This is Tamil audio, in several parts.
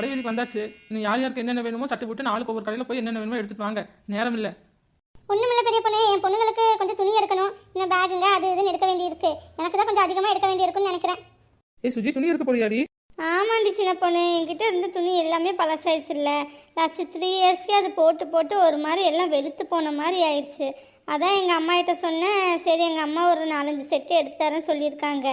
கடை வீதிக்கு வந்தாச்சு. இனி யார் யாருக்கு என்னென்ன வேணுமோ சட்டு போட்டு நாளுக்கு ஒவ்வொரு கடையில் போய் என்னென்ன வேணுமோ எடுத்துட்டு வாங்க. நேரம் இல்லை. ஒண்ணுமில்ல பெரிய பொண்ணு என் பொண்ணுங்களுக்கு கொஞ்சம் துணி எடுக்கணும். இன்னும் பேகுங்க அது இதுன்னு எடுக்க வேண்டியிருக்கு. எனக்கு தான் கொஞ்சம் அதிகமாக எடுக்க வேண்டியிருக்குன்னு நினைக்கிறேன். ஏய் சுஜி துணி இருக்க போறியாடி? ஆமாண்டி சின்ன பொண்ணு என்கிட்ட இருந்த துணி எல்லாமே பழசாயிடுச்சு இல்லை லாஸ்ட் த்ரீ இயர்ஸ்க்கு அது போட்டு போட்டு ஒரு மாதிரி எல்லாம் வெளுத்து போன மாதிரி ஆயிடுச்சு. அதான் எங்கள் அம்மா கிட்ட சொன்னேன். சரி எங்கள் அம்மா ஒரு நாலஞ்சு செட்டு எடுத்து தரேன்னு சொல்லியிருக்காங்க.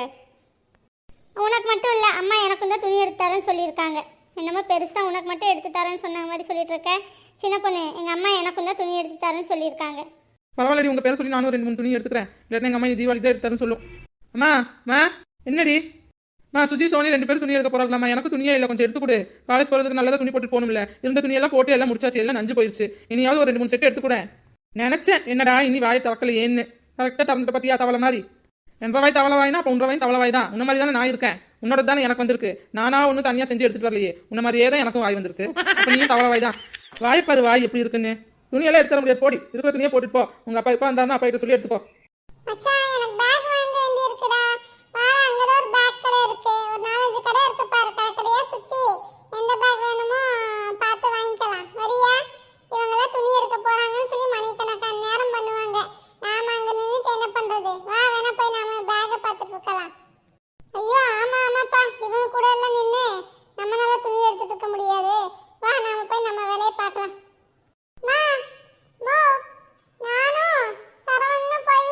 உனக்கு மட்டும் இல்லை அம்மா எனக்கும் தான் துணி எடுத்து தரேன்னு சொல்லியிருக்காங்க. என்னமோ பெருசாக உனக்கு மட்டும் எடுத்து தரேன்னு சொன்ன மாதிரி சொல்லிட்டு இருக்க. சின்ன பொண்ணு எங்கள் அம்மா எனக்கும் தான் துணி எடுத்து தரேன்னு சொல்லியிருக்காங்க. பரவாயில்லடி உங்கள் பேரை சொல்லி நானும் ரெண்டு மூணு துணி எடுத்துக்கிறேன். இல்லாட்டி எங்கள் அம்மா இது தீபாவளி தான் எடுத்தாருன்னு சொல்லும். அம்மா அம்மா என்னடி? அம்மா சுஜி சோனி ரெண்டு பேரும் துணி எடுக்க போறாங்களாம்மா. எனக்கு துணியே இல்லை கொஞ்சம் எடுத்து கொடு. காலேஜ் போகிறதுக்கு நல்லதாக துணி போட்டு போகணும்ல. இருந்த துணியெல்லாம் போட்டு எல்லாம் முடிச்சாச்சு எல்லாம் நஞ்சு போயிடுச்சு இனியாவது ஒரு ரெண்டு மூணு செட்டு எடுத்துக்கூட நினச்சேன் நினைச்சேன் என்னடா இனி வாயை திறக்கல ஏன்னு கரெக்டாக திறந்துட்டு பார்த்தியா தவளை மாதிரி? என்ற வாய் தவளை வாய்னா அப்போ உன்ற வாய் தவளை வாய் தான் உன்ன மாதிரி தானே நான் இருக்கேன். உன்னோட தானே எனக்கு வந்திருக்கு. நானா ஒன்று தனியாக செஞ்சு எடுத்துட்டு வரலையே. உன்ன மாதிரியே தான் எனக்கும் வாய் வந்திருக்கு. அப்போ நீயும் தவளை வாய் தான் வாய்ப்பாரு வாய் எப்படி இருக்குன்னு. துணியெல்லாம் எடுத்து முடியாது. போடி இருக்கிற துணியை போட்டுட்டு போ. உங்க அப்பா இப்போ வந்தாருன்னா அப்பா கிட்ட சொல்லி எடுத்துக்கோ மச்சான் எனக்கு பேக் வாங்க வேண்டியிருக்குடா பாரு அங்கதான் ஒரு பேக் கடை இருக்கு ஒரு நாலஞ்சு கடை இருக்கு பாரு கடை கடையா சுத்தி எந்த பேக் வேணுமோ பார்த்து வாங்கிக்கலாம் வரியா இவங்கெல்லாம் துணி எடுக்க போறாங்கன்னு சொல்லி மணிக்கணக்கான நேரம் பண்ணுவாங்க நாம அங்க நின்னுட்டு என்ன பண்றது வா வேணா போய் நாம பேக்கை பார்த்துட்டு இருக்கலாம் ஐயோ ஆமா ஆமாப்பா இவங்க கூட எல்லாம் நின்று நம்மளால துணி எடுத்துட்டு இருக்க முடியாது வா நாம போய் நம்ம வேலையை பார்க்கலாம் மா மோ நானும் சரவணனும் போய்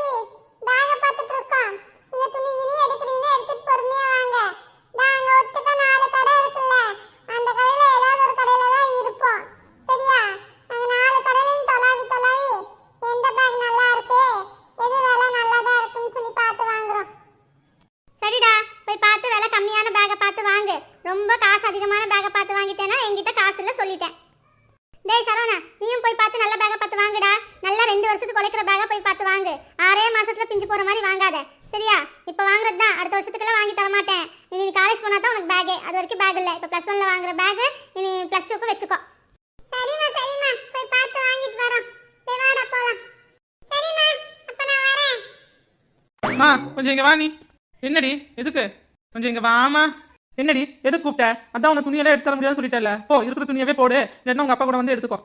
பேக பார்த்துட்டு இருக்கோம் இந்த துணி கிணி எடுக்கிறீங்க எடுத்துட்டு பொறுமையா வாங்க நான் அங்க ஒட்டுக்க நாலு கடை இருக்குல்ல அந்த கடையில ஏதாவது ஒரு கடையில தான் இருப்போம் சரியா அங்க நாலு கடையிலும் தொலாவி தொலாவி எந்த பேக் நல்லா இருக்கு எது விலை நல்லா தான் இருக்குன்னு சொல்லி பார்த்து வாங்குறோம் சரிடா போய் பார்த்து விலை கம்மியான பேக்கை பார்த்து வாங்கு ரொம்ப காசு அதிகமான பேக்கை பார்த்து வாங்கிட்டேன்னா என்கிட்ட காசு இல்லை சொல்லிட்டேன் டேய் சரவணா நீயும் போய் பார்த்து நல்ல பேக்கை பார்த்து வாங்குடா நல்லா ரெண்டு வருஷத்துக்கு உழைக்கிற பேக்கை போய் பார்த்து வாங்கு ஆறே மாசத்துல பிஞ்சு போற மாதிரி வாங்காத சரியா இப்போ வாங்குறது தான் அடுத்த வருஷத்துக்குலாம் வாங்கி தர மாட்டேன் இனி நீ காலேஜ் போனா தான் உனக்கு பேக்கே அது வரைக்கும் பேக் இல்லை இப்போ ப்ளஸ் ஒன்ல வாங்குற பேக் இனி ப்ளஸ் டூக்கு வச்சுக்கோ சரிம்மா சரிம்மா போய் பார்த்து வாங்கிட்டு வரோம் சரி வாடா போலாம் சரிம்மா அப்ப நான் வரேன் அம்மா கொஞ்சம் இங்க வா நீ. என்னடி எதுக்கு? கொஞ்சம் இங்க வாமா என்னடி எதுக்கு கூப்பிட்ட? அதான் உனக்கு துணியெல்லாம் எடுத்து தர முடியாதுன்னு சொல்லிட்டல போ இருக்கிற துணியவே போடு. இல்லைன்னா உங்க அப்பா கூட வந்து எடுத்துக்கோ.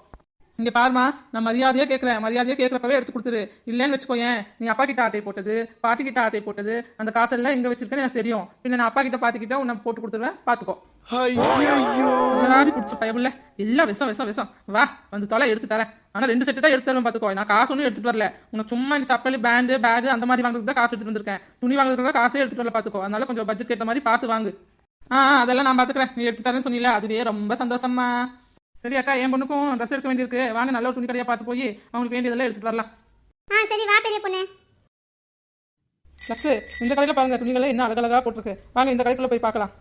இங்க பாருமா நான் மரியாதையா கேட்கறேன் மரியாதையா கேட்கறப்பவே எடுத்து கொடுத்துரு. இல்லைன்னு வச்சுக்கோயேன் நீ அப்பா கிட்ட ஆட்டை போட்டது பாட்டி கிட்ட ஆட்டை போட்டது அந்த காசெல்லாம் எங்க வச்சிருக்கேன்னு எனக்கு தெரியும். பின்ன நான் அப்பா கிட்ட பாட்டி கிட்ட உன்னை போட்டு கொடுத்துருவேன். பாத்துக்கோ. பிடிச்ச பயமுல்ல. எல்லாம் விஷம் விஷம் விஷம். வா வந்து தொலை எடுத்து தரேன். ஆனா ரெண்டு செட்டு தான் எடுத்து தருவேன் பாத்துக்கோ. நான் காசு ஒன்றும் எடுத்துட்டு வரல. உனக்கு சும்மா இந்த சப்பல் பேண்டு பேக் அந்த மாதிரி வாங்குறதுக்கு தான் காசு எடுத்துட்டு வந்திருக்கேன். துணி வாங்குறதுக்கு தான் காசே எடுத்துட்டு வரல பாத்துக்கோ. அதனால கொஞ்சம் பட்ஜெட் ஏற்ற மாதிரி பார்த்து வாங்கு. ஆ அதெல்லாம் நான் பாத்துக்கிறேன். நீ எடுத்து தரேன்னு சொன்னீல அதுவே ரொம்ப சந்தோஷமா சரி அக்கா என் பொண்ணுக்கும் ட்ரெஸ் எடுக்க வேண்டியிருக்கு. வாங்க நல்ல ஒரு துணி கடையா பார்த்து போய் அவங்களுக்கு வேண்டியதெல்லாம் எடுத்துட்டு வரலாம். ஆ சரி வா பெரிய பொண்ணு. லக்ஷு இந்த கடையில பாருங்க துணிகளை என்ன அழகழகா போட்டிருக்கு. வாங்க இந்த கடைக்குள்ள போய் பார்க்கலாம்.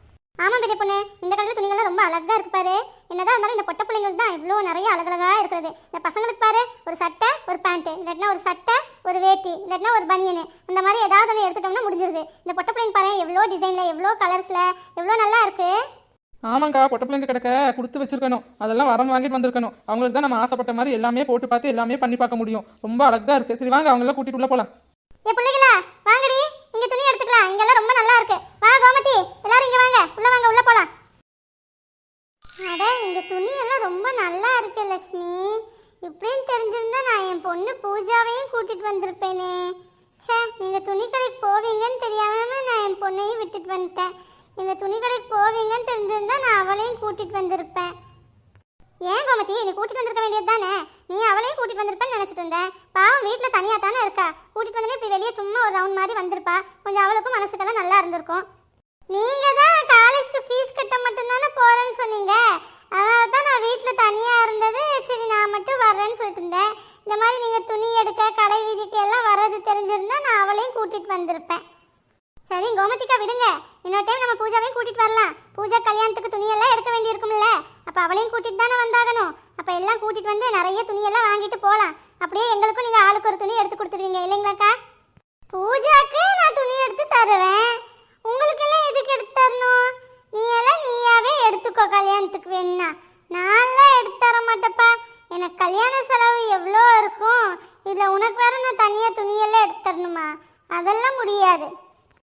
ஆமா பெரிய பொண்ணு இந்த கடையில் துணிகள்லாம் ரொம்ப அழகா இருக்கு பாரு. என்னதான் இருந்தாலும் இந்த பொட்டை பிள்ளைங்களுக்கு தான் இவ்வளோ நிறைய அழகழகா இருக்கிறது. இந்த பசங்களுக்கு பாரு ஒரு சட்டை ஒரு பேண்ட் இல்லாட்டினா ஒரு சட்டை ஒரு வேட்டி இல்லாட்டினா ஒரு பனியனு அந்த மாதிரி ஏதாவது ஒன்று எடுத்துட்டோம்னா முடிஞ்சிருது. இந்த பொட்டை பிள்ளைங்க பாரு எவ்வளோ டிசைன்ல எவ்வளோ கலர்ஸ்ல எவ்வளோ நல்லா இருக்கு. ஆமாங்கா பொட்டை பிள்ளைங்க கிடக்க கொடுத்து வச்சிருக்கணும். அதெல்லாம் வரம் வாங்கிட்டு வந்திருக்கணும். அவங்களுக்கு தான் நம்ம ஆசைப்பட்ட மாதிரி எல்லாமே போட்டு பார்த்து எல்லாமே பண்ணி பார்க்க முடியும். ரொம்ப அழகா இருக்கு. சரி வாங்க அவங்கள கூட்டிட்டு உள்ள போலாம். ஏ பிள்ளைகளா வாங்கடி இங்க துணி எடுத்துக்கலாம் இங்கெல்லாம் ரொம்ப நல்லா இருக்கு வா கோமதி எல்லாரும் இங்க வாங்க உள்ள வாங்க உள்ள போலாம் அட இந்த துணியெல்லாம் ரொம்ப நல்லா இருக்கு லட்சுமி இப்படின்னு தெரிஞ்சிருந்தா நான் என் பொண்ணு பூஜாவையும் கூட்டிட்டு வந்திருப்பேனே. ச்சே நீங்கள் துணி கடைக்கு போவீங்கன்னு தெரியாமல் நான் என் பொண்ணையும் விட்டுட்டு வந்துட்டேன். நீங்கள் துணி கடைக்கு போவீங்கன்னு தெரிஞ்சிருந்தா நான் அவளையும் கூட்டிட்டு வந்திருப்பேன். ஏன் கோமதி நீ கூட்டிட்டு வந்திருக்க வேண்டியது தானே நீ அவளையும் கூட்டிட்டு வந்திருப்பேன்னு நினைச்சிட்டு இருந்தேன் பாவம் வீட்டில் தனியாக தானே இருக்கா? கூட்டிட்டு வந்து இப்படி வெளியே சும்மா ஒரு ரவுண்ட் மாதிரி வந்திருப்பா. கொஞ்சம் அவளுக்கும் மனசுக்கெல்லாம் நல்லா இருந்திருக்கும். நீங்க தான் காலேஜ்க்கு ஃபீஸ் கட்ட மட்டும்தானே போறேன்னு சொன்னீங்க. அதனால தான் நான் வீட்டில் தனியா இருந்தது. சரி நான் மட்டும் வர்றேன்னு சொல்லிட்டு இருந்தேன். இந்த மாதிரி நீங்க துணி எடுக்க கடை வீதிக்கு எல்லாம் வர்றது தெரிஞ்சிருந்தா நான் அவளையும் கூட்டிட்டு வந்திருப்பேன். சரி கோமதிக்கா விடுங்க. இன்னொரு டைம் நம்ம பூஜாவையும் கூட்டிட்டு வரலாம். பூஜா கல்யாணத்துக்கு துணியெல்லாம் எடுக்க வேண்டியிருக்கும்ல. அப்போ அவளையும் கூட்டிட்டு தானே வந்தாகணும். அப்போ எல்லாம் கூட்டிட்டு வந்து நிறைய துணியெல்லாம் வாங்கிட்டு போகலாம் அப்படியே எங்களுக்கும் நீங்கள் ஆளுக்கு ஒரு துணி எடுத்து கொடுத்துருவீங்க இல்லைங்களாக்கா? பூஜாக்கு நான் துணி எடுத்து தருவேன். உங்களுக்கு எல்லாம் எதுக்கு எடுத்து தரணும்? நீ எல்லாம் நீயாவே எடுத்துக்கோ கல்யாணத்துக்கு வேணும்னா. நான்லாம் எடுத்து தர மாட்டேப்பா. எனக்கு கல்யாண செலவு எவ்வளோ இருக்கும்? இதில் உனக்கு வேற நான் தனியாக துணியெல்லாம் எடுத்து தரணுமா? அதெல்லாம் முடியாது.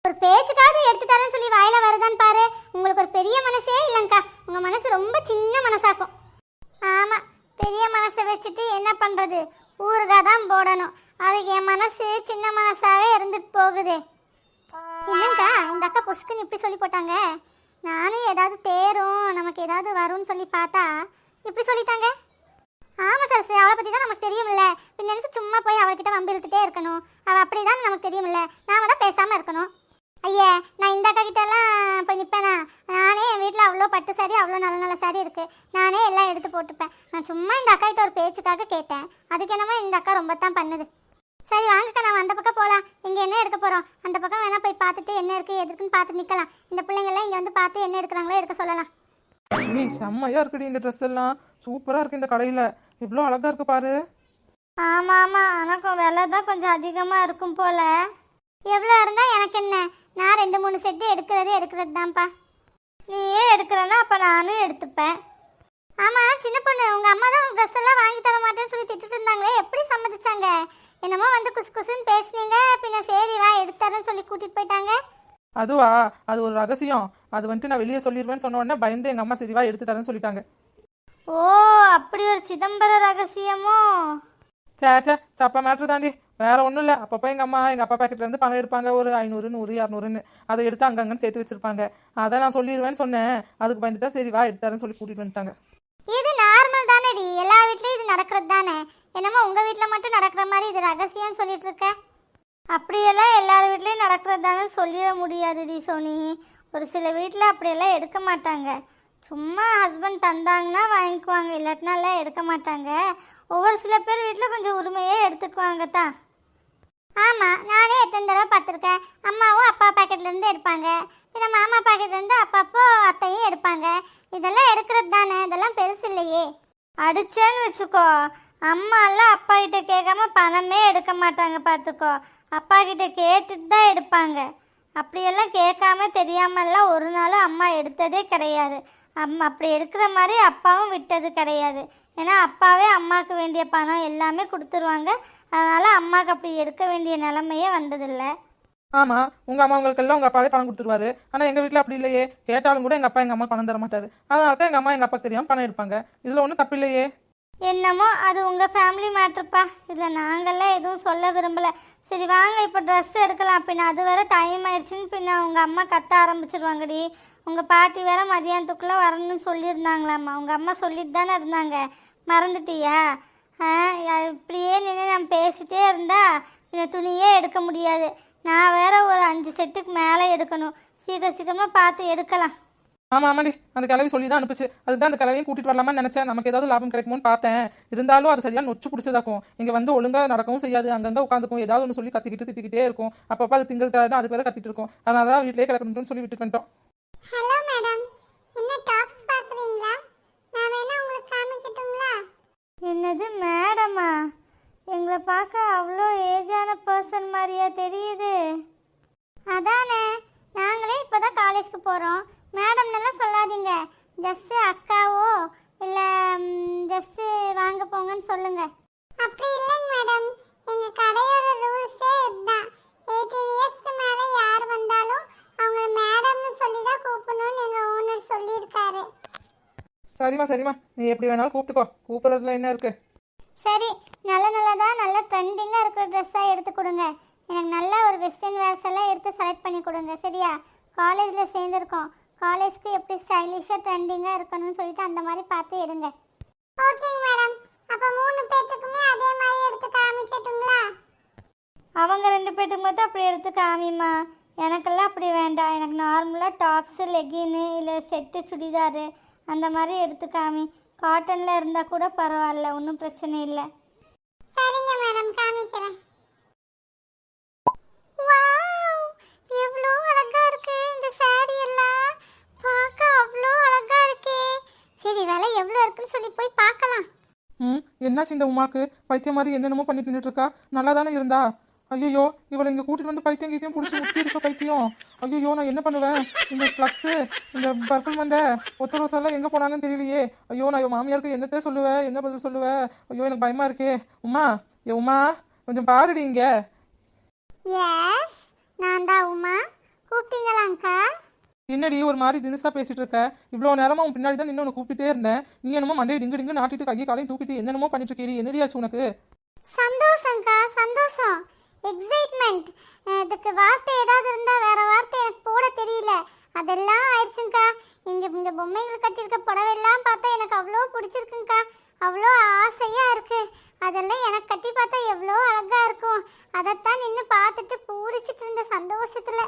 ஒரு பேச்சுக்காவது எடுத்து தரேன்னு சொல்லி வாயில வருதான்னு பாரு. உங்களுக்கு ஒரு பெரிய மனசே இல்லைங்க்கா உங்க மனசு ரொம்ப சின்ன மனசாக்கும். ஆமா பெரிய மனசை வச்சுட்டு என்ன பண்றது? ஊறுகாய் தான் போடணும். அதுக்கு என் மனசு சின்ன மனசாவே இருந்துட்டு போகுதே. என்னங்கா இந்த அக்கா பொசுக்குன்னு இப்படி சொல்லி போட்டாங்க. நானும் ஏதாவது தேரும் நமக்கு ஏதாவது வரும்னு சொல்லி பார்த்தா இப்படி சொல்லிட்டாங்க. ஆமாம் சார் சார் அவளை பற்றி தான் நமக்கு தெரியுமில்ல பின்ன எனக்கு சும்மா போய் அவள்கிட்ட வம்பு இழுத்துட்டே இருக்கணும்? அவ அப்படிதான் நமக்கு தெரியுமில்ல நாம தான் பேசாமல் இருக்கணும். ஐயே நான் இந்த அக்கா கிட்ட போய் நிற்பேனா நானே என் வீட்டில் அவ்வளோ பட்டு சாரி அவ்வளோ நல்ல நல்ல சாரி இருக்குது நானே எல்லாம் எடுத்து போட்டுப்பேன். நான் சும்மா இந்த அக்கா கிட்ட ஒரு பேச்சுக்காக கேட்டேன் அதுக்கு என்னமோ இந்த அக்கா ரொம்ப தான் பண்ணுது சரி வாங்கக்கா நம்ம அந்த பக்கம் போகலாம் இங்கே என்ன எடுக்க போகிறோம் அந்த பக்கம் வேணா போய் பார்த்துட்டு என்ன இருக்கு எது இருக்குன்னு பார்த்து நிற்கலாம் இந்த பிள்ளைங்களாம் இங்கே வந்து பார்த்து என்ன எடுக்கிறாங்களோ எடுக்க சொல்லலாம் நீ செம்மையா இருக்குடி இந்த ட்ரெஸ் எல்லாம். சூப்பரா இருக்கு இந்த கடையில. எவ்வளோ அழகா இருக்கு பாரு. ஆமாம் ஆமாம் ஆனால் விலை தான் கொஞ்சம் அதிகமாக இருக்கும் போல. எவ்வளோ இருந்தால் எனக்கு என்ன? நான் ரெண்டு மூணு செட்டு எடுக்கிறது எடுக்கிறது தான்ப்பா நீயே எடுக்கிறனா அப்போ நானும் எடுத்துப்பேன். ஆமாம் சின்ன பொண்ணு உங்கள் அம்மா தான் உங்கள் ட்ரெஸ் எல்லாம் வாங்கி தர மாட்டேன்னு சொல்லி திட்டுட்டு இருந்தாங்களே எப்படி சம்மதிச்சாங்க? என்னமோ வந்து குசு குசுன்னு பேசுனீங்க பின்ன சரி வா எடுத்தாரன்னு சொல்லி கூட்டிகிட்டு போயிட்டாங்க. அதுவா? அது ஒரு ரகசியம். அது வந்துட்டு நான் வெளியே சொல்லிடுவேன்னு சொன்ன உடனே பயந்து எங்க அம்மா சரிவா எடுத்து தரேன்னு சொல்லிட்டாங்க. ஓ அப்படி ஒரு சிதம்பர ரகசியமோ? சே சே சப்பா மேட்ரு தாண்டி. வேற ஒன்றும் இல்லை. அப்பப்போ எங்கள் அம்மா எங்கள் அப்பா பாக்கெட்ல இருந்து பணம் எடுப்பாங்க. ஒரு ஐநூறு நூறு இரநூறுன்னு. அதை எடுத்து அங்கங்கன்னு சேர்த்து வச்சிருப்பாங்க. அதை நான் சொல்லிடுவேன்னு சொன்னேன். அதுக்கு பயந்துட்டா சரி வா எடுத்து தரேன்னு சொல்லி கூட்டிட்டு வந்துட்டாங்க. இது நார்மல் தானேடி. எல்லா வீட்லயும் இது நடக்கிறது தானே. என்னமோ உங்க வீட்ல மட்டும் நடக்கிற மாதிரி இது ரகசியம் சொல்லிட்டு இருக்க. அப்படியெல்லாம் எல்லார் வீட்லயும் நடக்கிறது தானே சொல்லிட முடியாதுடி சோனி. ஒரு சில வீட்டில் அப்படியெல்லாம் எடுக்க மாட்டாங்க. சும்மா ஹஸ்பண்ட் தந்தாங்கன்னா வாங்கிக்குவாங்க இல்லாட்டினாலாம் எடுக்க மாட்டாங்க. ஒவ்வொரு சில பேர் வீட்டில் கொஞ்சம் உரிமையே எடுத்துக்குவாங்க தான். ஆமாம் நானே எத்தனை தடவை பார்த்துருக்கேன். அம்மாவும் அப்பா பாக்கெட்லேருந்து எடுப்பாங்க. பின்ன மாமா பாக்கெட்லேருந்து அப்பப்போ அத்தையும் எடுப்பாங்க. இதெல்லாம் எடுக்கிறது தானே இதெல்லாம் பெருசு இல்லையே. அடிச்சேன்னு வச்சுக்கோ. அம்மாலாம் அப்பா கிட்ட கேட்காம பணமே எடுக்க மாட்டாங்க பார்த்துக்கோ. அப்பா கிட்ட கேட்டுட்டு தான் எடுப்பாங்க. அப்படியெல்லாம் கேட்காம தெரியாமலாம் ஒரு நாளும் அம்மா எடுத்ததே கிடையாது. அம்மா அப்படி எடுக்கிற மாதிரி அப்பாவும் விட்டது கிடையாது. ஏன்னா அப்பாவே அம்மாவுக்கு வேண்டிய பணம் எல்லாமே கொடுத்துருவாங்க. அதனால அம்மாவுக்கு அப்படி எடுக்க வேண்டிய நிலைமையே வந்ததில்லை. ஆமா உங்க அம்மா உங்களுக்கெல்லாம் உங்க அப்பாவே பணம் கொடுத்துருவாரு. ஆனா எங்க வீட்ல அப்படி இல்லையே. கேட்டாலும் கூட எங்க அப்பா எங்க அம்மா பணம் தர மாட்டாரு. அதனால தான் எங்க அம்மா எங்க அப்பாக்கு தெரியாம பணம் எடுப்பாங்க. இதுல ஒன்றும் தப்பு இல்லையே. என்னமோ அது உங்கள் ஃபேமிலி மேட்ருப்பா இதில் நாங்கள்லாம் எதுவும் சொல்ல விரும்பலை. சரி வாங்க இப்போ ட்ரெஸ் எடுக்கலாம். பின்ன அது வேறு டைம் ஆயிடுச்சுன்னு பின்ன உங்கள் அம்மா கத்த ஆரம்பிச்சிருவாங்கடி. உங்கள் பாட்டி வேற மதியானத்துக்குள்ளே வரணும்னு சொல்லியிருந்தாங்களாம்மா. உங்கள் அம்மா சொல்லிட்டு தானே இருந்தாங்க. மறந்துட்டியா? இப்படியே நின்று நான் பேசிட்டே இருந்தா இந்த துணியே எடுக்க முடியாது. நான் வேற ஒரு அஞ்சு செட்டுக்கு மேலே எடுக்கணும். சீக்கிரம் சீக்கிரமாக பார்த்து எடுக்கலாம். ஆமா ஆமாடி. அந்த கிளவி சொல்லி தான் அனுப்பிச்சு. அதுதான் அந்த கிளவியும் கூட்டிட்டு வரலாமான்னு நினைச்சேன். நமக்கு ஏதாவது லாபம் கிடைக்குமோன்னு பார்த்தேன். இருந்தாலும் அது சரியா நொச்சு பிடிச்சதாக்கும். இங்க வந்து ஒழுங்கா நடக்கவும் செய்யாது. அங்கங்க உட்காந்துக்கும். ஏதாவது ஒன்று சொல்லி கத்திக்கிட்டு திட்டிக்கிட்டே இருக்கும். அப்பப்போ அது திங்கள் தான் அதுக்கு வேற கத்திட்டு இருக்கும். அதனால தான் வீட்டிலேயே கிடக்கணும்னு சொல்லி விட்டுட்டு வந்துட்டோம். Hello madam. என்ன டாப்ஸ் பார்க்குறீங்களா நான் வேணா உங்களுக்கு காமிக்கட்டுங்களா? என்னது மேடமா? எங்களை பார்க்க அவ்வளோ ஏஜான பர்சன் மாதிரியா தெரியுது. அதானே. நாங்களே இப்போ தான் காலேஜ்க்கு போகிறோம் சொல்லாதீங்க ஜஸ்ட்டு அக்காவோ இல்லை ஜஸ்ட்டு வாங்க போங்கன்னு சொல்லுங்கள் அப்படி இல்லைங்க மேடம் எங்க கடையோட ரூல்ஸே இதுதான். எயிட்டீன் இயர்ஸ்க்கு மேல யார் வந்தாலும் அவங்க மேடம்னு சொல்லி தான் கூப்பிடணும்னு எங்க ஓனர் சொல்லியிருக்காரு. சரிம்மா சரிம்மா. நீ எப்படி வேணாலும் கூப்பிட்டுக்கோ. கூப்பிடுறதுல என்ன இருக்கு? சரி நல்ல நல்லதா நல்ல ட்ரெண்டிங்காக இருக்கிற ட்ரெஸ்ஸாக எடுத்து கொடுங்க. எனக்கு நல்ல ஒரு வெஸ்டர்ன் வேர்ஸ் எல்லாம் எடுத்து செலக்ட் பண்ணி கொடுங்க சரியா? காலேஜில் சேர்ந்துருக்கோம். காலேஜ்க்கு எப்படி ஸ்டைலிஷாக ட்ரெண்டிங்காக இருக்கணும்னு சொல்லிட்டு அந்த மாதிரி பார்த்து எடுங்க. ஓகேங்க மேடம் அப்ப மூணு பேத்துக்குமே அதே மாதிரி எடுத்து காமிக்கட்டுங்களா? அவங்க ரெண்டு பேர்த்துக்கு மட்டும் அப்படி எடுத்து காமிம்மா. எனக்கெல்லாம் அப்படி வேண்டாம். எனக்கு நார்மலாக டாப்ஸு லெகின்னு இல்லை செட்டு சுடிதாரு அந்த மாதிரி எடுத்து காமி. காட்டனில் இருந்தால் கூட பரவாயில்ல. ஒன்றும் பிரச்சனை இல்லை. சரிங்க மேடம் காமிக்கிறேன். இருக்குன்னு சொல்லி போய் பார்க்கலாம். ம் என்னாச்சு இந்த உமாக்கு? பைத்தியம் மாதிரி என்னென்னமோ பண்ணிட்டு நின்றுட்டு இருக்கா நல்லா தானே இருந்தா? ஐயோ இவளை இங்கே கூட்டிட்டு வந்து பைத்தியம் கீத்தியம் பிடிச்சி முட்டிருக்க பைத்தியம். ஐயோ நான் என்ன பண்ணுவேன்? இந்த ஃப்ளக்ஸு இந்த பர்பிள் மண்டை ஒத்த ரோஸ் எல்லாம் எங்கே போனாங்கன்னு தெரியலையே. ஐயோ நான் என் மாமியாருக்கு என்னத்தை சொல்லுவேன் என்ன பதில் சொல்லுவேன் ஐயோ எனக்கு பயமா இருக்கே. உமா ஏ உமா கொஞ்சம் பாருடி இங்க. எஸ் நான் தான் உமா. கூப்பிட்டீங்களாங்க்கா? என்னடி ஒரு மாதிரி தினுசா பேசிட்டு இருக்க? இவ்வளோ நேரமா உன் பின்னாடி தான் நின்று கூப்பிட்டே இருந்தேன். நீ என்னமோ மண்டையை டிங்கு டிங்கு நாட்டிட்டு கையை காலையும் தூக்கிட்டு என்னென்னமோ பண்ணிட்டு இருக்கேடி என்னடியாச்சு உனக்கு? சந்தோஷங்க்கா சந்தோஷம். எக்ஸைட்மெண்ட் இதுக்கு வார்த்தை ஏதாவது இருந்தால் வேற வார்த்தை எனக்கு போட தெரியல. அதெல்லாம் ஆயிடுச்சுங்க்கா இங்கே இங்கே பொம்மைகள் கட்டியிருக்க புடவையெல்லாம் பார்த்தா எனக்கு அவ்வளோ பிடிச்சிருக்குங்க்கா அவ்வளோ ஆசையாக இருக்கு. அதெல்லாம் எனக்கு கட்டி பார்த்தா எவ்வளோ அழகா இருக்கும். அதைத்தான் நின்று பார்த்துட்டு பூரிச்சிட்டு இருந்த சந்தோஷத்தில்.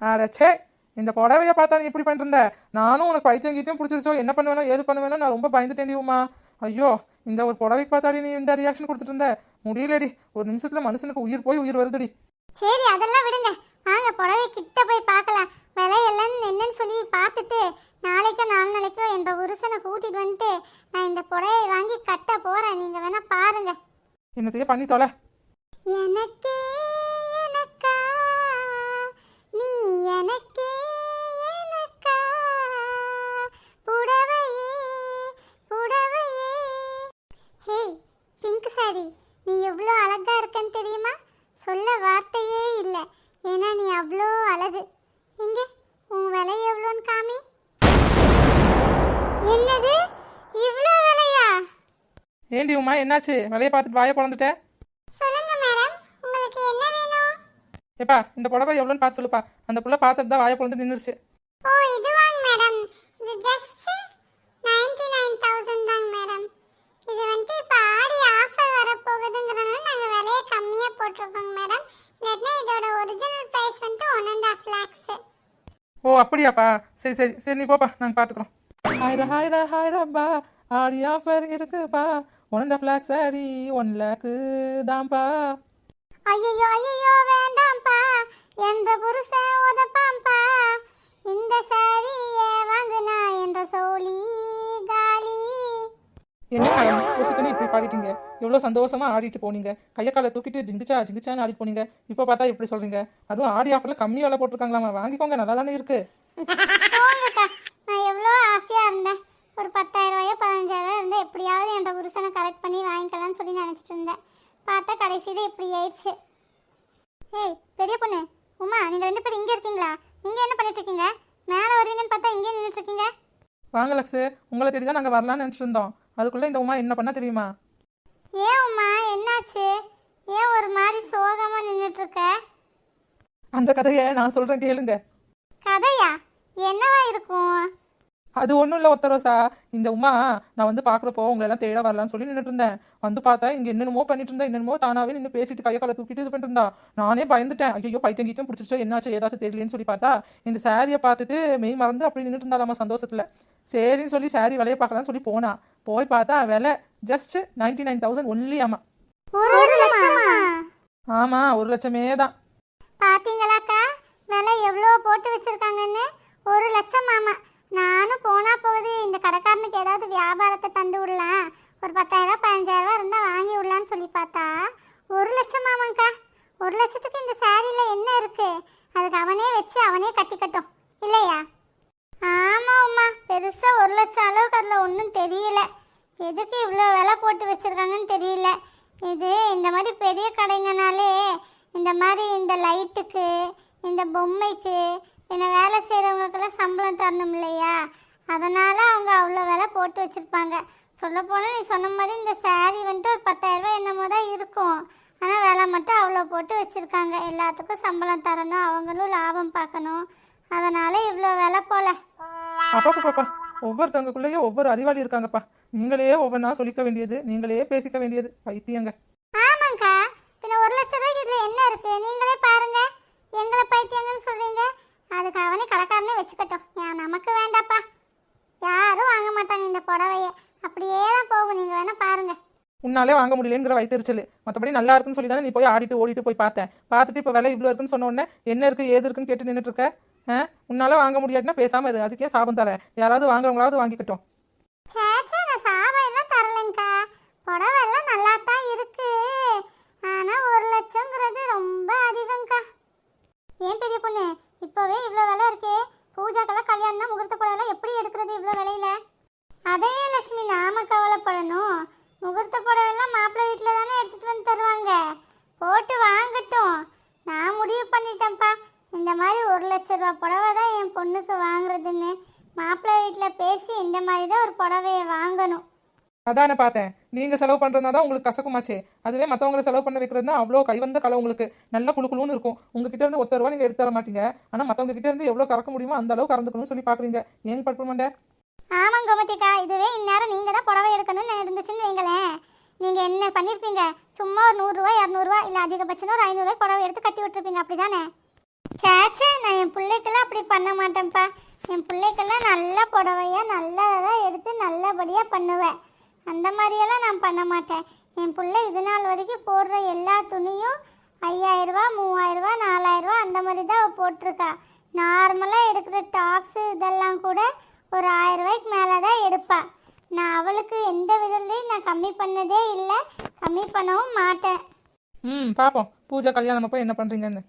அடச்சே இந்த புடவைய பார்த்தா நீ இப்படி பண்ணிட்டு இருந்த நானும் உனக்கு பைத்தியம் கீத்தியம் பிடிச்சிருச்சோ? என்ன பண்ணுவேனோ? ஏது பண்ணுவேனோ? நான் ரொம்ப பயந்துட்டேன்டி உமா. ஐயோ இந்த ஒரு புடவைக்கு பார்த்தாடி நீ இந்த ரியாக்ஷன் கொடுத்துட்டு இருந்த முடியலடி. ஒரு நிமிஷத்துல மனுஷனுக்கு உயிர் போய் உயிர் வருதுடி. சரி அதெல்லாம் விடுங்க. வாங்க புடவை கிட்ட போய் பார்க்கலாம். விலையெல்லாம் என்னன்னு சொல்லி பார்த்துட்டு நாளைக்கோ நாலு நாளைக்கோ என்ற புருஷனை கூட்டிட்டு வந்துட்டு நான் இந்த புடவையை வாங்கி கட்ட போறேன். நீங்க வேணா பாருங்க. என்னத்தையே பண்ணி தொலை. எனக்கே எனக்கா? நீ எனக்கா புடவையே புடவையே ஹே பிங்க் சாரி நீ எவ்வளோ அழகா இருக்கன்னு தெரியுமா சொல்ல வார்த்தையே இல்லை ஏன்னா நீ அவ்வளோ அழகு எங்கே உன் விலை எவ்வளோன்னு காமி என்னது இவ்வளோ விலையா உமா என்னாச்சு? விலையை பார்த்துட்டு வாயை பிறந்துட்டேன் ஏப்பா இந்த புடவை எவ்வளோன்னு பார்த்து சொல்லுப்பா. அந்த புள்ள பார்த்துட்டு தான் வாயை பிறந்து நின்றுச்சு ஓ இதுவாங்க மேடம். இது ஜஸ்ட் நைன்டி நைன் தௌசண்ட் தாங்க மேடம். இது வந்துட்டு இப்போ ஆடி ஆஃபர் நாங்கள் விலையை கம்மியாக போட்டிருக்கோங்க மேடம். இல்லாட்டினா இதோட ஒரிஜினல் ப்ரைஸ் வந்துட்டு ஒன் அண்ட் ஆஃப் லேக்ஸு ஓ அப்படியாப்பா. சரி சரி. சரி நீ போப்பா. நாங்கள் பார்த்துக்குறோம். ஹாய்ரா ஹாய்ரா ஹாய்ராப்பா ஆடி ஆஃபர் இருக்குப்பா. One and half lakh sorry one lakh தான்ப்பா ஐயோ ஐயோ வேண்டாம்ப்பா என்ற புருஷன் உதப்பாம்பா இந்த சாரியே வாங்குனா என்ற சோழி காலி என்ன மேடம் ஒசுக்குன்னு இப்படி பாடிட்டீங்க. எவ்வளோ சந்தோஷமா ஆடிட்டு போனீங்க. கையை காலை தூக்கிட்டு ஜிங்கிச்சா ஜிங்கிச்சான்னு ஆடிட்டு போனீங்க. இப்போ பார்த்தா இப்படி சொல்றீங்க. அதுவும் ஆடி ஆஃபரில் கம்மி விலை போட்டிருக்காங்களாமா. வாங்கிக்கோங்க நல்லா தானே இருக்கு. போங்கக்கா. நான் எவ்வளோ ஆசையாக இருந்தேன். ஒரு பதினஞ்சாயிரம் ரூபாய் இருந்தால் எப்படியாவது என்ற புருஷனை கரெக்ட் பண்ணி வாங்கிக்கலாம்னு சொல்லி நினச்சிட்டு இருந்தேன். பார்த்தா கடைசியில் இப்படி ஆயிடுச்சு. ஏய் பெரிய பொண்ணு உமா நீங்கள் ரெண்டு பேரும் இங்கே இருக்கீங்களா? இங்கே என்ன பண்ணிட்டு இருக்கீங்க? மேலே வருவீங்கன்னு பார்த்தா இங்கே நின்றுட்டு இருக்கீங்க. வாங்க லக்ஸு உங்களை தேடி தான் நாங்கள் வரலாம்னு நினச்சிட்டு இருந்தோம். அதுக்குள்ளே இந்த உமா என்ன பண்ணா தெரியுமா? ஏன் உமா என்னாச்சு? ஏன் ஒரு மாதிரி சோகமாக நின்றுட்டு இருக்க? அந்த கதையை நான் சொல்கிறேன் கேளுங்க. கதையா? என்னவா இருக்கும்? அது ஒன்றும் இல்லை ஒத்தரோசா. இந்த உமா நான் வந்து பார்க்குறப்போ உங்களை எல்லாம் தேட வரலான்னு சொல்லி நின்றுட்டு இருந்தேன். வந்து பார்த்தா இங்கே என்னென்னமோ பண்ணிட்டு இருந்தா என்னென்னமோ தானாவே நின்று பேசிட்டு கையை காலை தூக்கிட்டு இது பண்ணிட்டு இருந்தா. நானே பயந்துட்டேன். ஐயோ பைத்தியம் கீச்சம் பிடிச்சிச்சோ என்னாச்சு ஏதாச்சும் தெரியலன்னு சொல்லி பார்த்தா இந்த சாரியை பார்த்துட்டு மெய் மறந்து அப்படி நின்றுட்டு இருந்தாலாமா சந்தோஷத்தில். சரின்னு சொல்லி சாரி விலையை பார்க்கலாம்னு சொல்லி போனா. போய் பார்த்தா விலை just ninety nine thousand only ஆமா ஆமாம் ஒரு லட்சமே தான். பாத்தீங்களாக்கா? விலை எவ்வளோ போட்டு வச்சிருக்காங்கன்னு. ஒரு லட்சம் ஆமா நானும் போனா போகுது. இந்த கடைக்காரனுக்கு ஏதாவது வியாபாரத்தை தந்து விடலாம். ஒரு பத்தாயிரம் பதினஞ்சாயிரம் ரூபா வாங்கி விடலான்னு சொல்லி பார்த்தா ஒரு லட்சம் ஆமாங்க்கா ஒரு லட்சத்துக்கு இந்த சாரியில் என்ன இருக்கு? அதுக்கு அவனே வச்சு அவனே கட்டிக்கட்டும். இல்லையா? ஆமாம் உமா. பெருசாக ஒரு லட்சம் அளவுக்கு அதில் ஒன்றும் தெரியல. எதுக்கு இவ்வளோ விலை போட்டு வச்சிருக்காங்கன்னு தெரியல. இது இந்த மாதிரி பெரிய கடைங்கனாலே இந்த மாதிரி இந்த லைட்டுக்கு இந்த பொம்மைக்கு பின்ன வேலை செய்கிறவங்களுக்கெல்லாம் சம்பளம் தரணும் இல்லையா? அதனால அவங்க அவ்வளோ விலை போட்டு வச்சிருப்பாங்க. சொல்லப்போனால் நீ சொன்ன மாதிரி இந்த saree வந்துட்டு ஒரு பத்தாயிரம் ரூபாய் என்னமோ தான் இருக்கும். ஆனால் விலை மட்டும் அவ்வளோ போட்டு வச்சிருக்காங்க. எல்லாத்துக்கும் சம்பளம் தரணும் அவங்களும் லாபம் பார்க்கணும். அதனால இவ்வளோ விலை போல. அப்பா பாப்பா ஒவ்வொருத்தவங்களுக்குள்ளேயே ஒவ்வொரு அறிவாளி இருக்காங்கப்பா. நீங்களே ஒவ்வொன்றா சொல்லிக்க வேண்டியது நீங்களே பேசிக்க வேண்டியது. பைத்தியங்க. ஆமாங்க்கா பின்ன ஒரு லட்ச ரூபாய்க்கு இதுல என்ன இருக்கு? நீங்களே பாருங்க. எங்களை பைத்தியங்கன்னு சொல்றீங்க. அதுக்கு அவனே கடைக்காரனே வச்சுக்கட்டும். ஏன் நமக்கு வேண்டாப்பா. யாரும் வாங்க மாட்டாங்க இந்த புடவைய. அப்படியே தான் போகும். நீங்க வேணா பாருங்க. உன்னாலே வாங்க முடியலங்கிற வயிற்றுச்சல் மற்றபடி நல்லா இருக்குன்னு சொல்லி தானே நீ போய் ஆடிட்டு ஓடிட்டு போய் பார்த்தேன். பார்த்துட்டு இப்போ விலை இவ்வளோ இருக்குன்னு சொன்ன உடனே என்ன இருக்கு ஏது இருக்குன்னு கேட்டு நின்றுட்டு இருக்க ஆ? உன்னால வாங்க முடியாட்டினா பேசாம இரு. அதுக்கே சாபம் தர யாராவது வாங்குறவங்களாவது வாங்கிக்கட்டும். சேச்சா நான் சாபம் எல்லாம் தரலங்கக்கா புடவை எல்லாம் நல்லா தான் இருக்கு ஆனா ஒரு லட்சங்கிறது ரொம்ப அதிகம்க்கா ஏன் பெரிய பொண்ணு இப்போவே இவ்வளோ விலை இருக்கே பூஜாக்கெல்லாம் கல்யாணம்னா முகூர்த்த புடவைலாம் எப்படி எடுக்கிறது இவ்வளோ விலையில அதையே லட்சுமி நாம கவலைப்படணும் முகூர்த்த புடவைலாம் மாப்பிள்ளை வீட்டில் தானே எடுத்துட்டு வந்து தருவாங்க போட்டு வாங்கட்டும் நான் முடிவு பண்ணிட்டேன்ப்பா இந்த மாதிரி ஒரு லட்ச ரூபா புடவை தான் என் பொண்ணுக்கு வாங்குறதுன்னு மாப்பிள்ளை வீட்டில் பேசி இந்த மாதிரி தான் ஒரு புடவைய வாங்கணும் அதானே பார்த்தேன். நீங்கள் செலவு பண்றதுனா தான் உங்களுக்கு கசக்குமாச்சே. அதுவே மற்றவங்களை செலவு பண்ண வைக்கிறது தான் அவ்வளோ கைவந்த கலை உங்களுக்கு. நல்ல குழு குழுன்னு இருக்கும். உங்ககிட்ட இருந்து ஒத்த ரூபா நீங்கள் எடுத்து தர மாட்டீங்க. ஆனால் மற்றவங்க கிட்ட இருந்து எவ்வளோ கறக்க முடியுமோ அந்த அளவு கறந்துக்கணும்னு சொல்லி பார்க்குறீங்க. ஏன் படுப்ப மாட்டேன் ஆமாங்க கோமதிக்கா. இதுவே இந்நேரம் நீங்கள் தான் புடவை எடுக்கணும்னு இருந்துச்சுன்னு வைங்களேன். நீங்கள் என்ன பண்ணியிருப்பீங்க சும்மா ஒரு நூறுரூவா இரநூறுவா இல்லை அதிகபட்சம் ஒரு ஐநூறுரூவா புடவை எடுத்து கட்டி விட்டுருப்பீங்க. அப்படி தானே சேச்சே நான் என் பிள்ளைக்கெல்லாம் அப்படி பண்ண மாட்டேன்ப்பா. என் பிள்ளைக்கெல்லாம் நல்ல புடவையாக நல்லதாக எடுத்து நல்லபடியாக பண்ணுவேன். அந்த மாதிரியெல்லாம் நான் பண்ண மாட்டேன். என் பிள்ளை இது நாள் வரைக்கும் போடுற எல்லா துணியும் ஐயாயிரரூபா மூவாயிரரூபா நாலாயிரரூபா அந்த மாதிரி தான் அவள் போட்டிருக்கா. நார்மலாக எடுக்கிற டாப்ஸு இதெல்லாம் கூட ஒரு ஆயிரரூபாய்க்கு மேலே தான் எடுப்பாள் நான் அவளுக்கு எந்த விதத்துலையும் நான் கம்மி பண்ணதே இல்லை. கம்மி பண்ணவும் மாட்டேன். ம் பார்ப்போம் பூஜா கல்யாணம் அப்போ என்ன பண்ணுறீங்கன்னு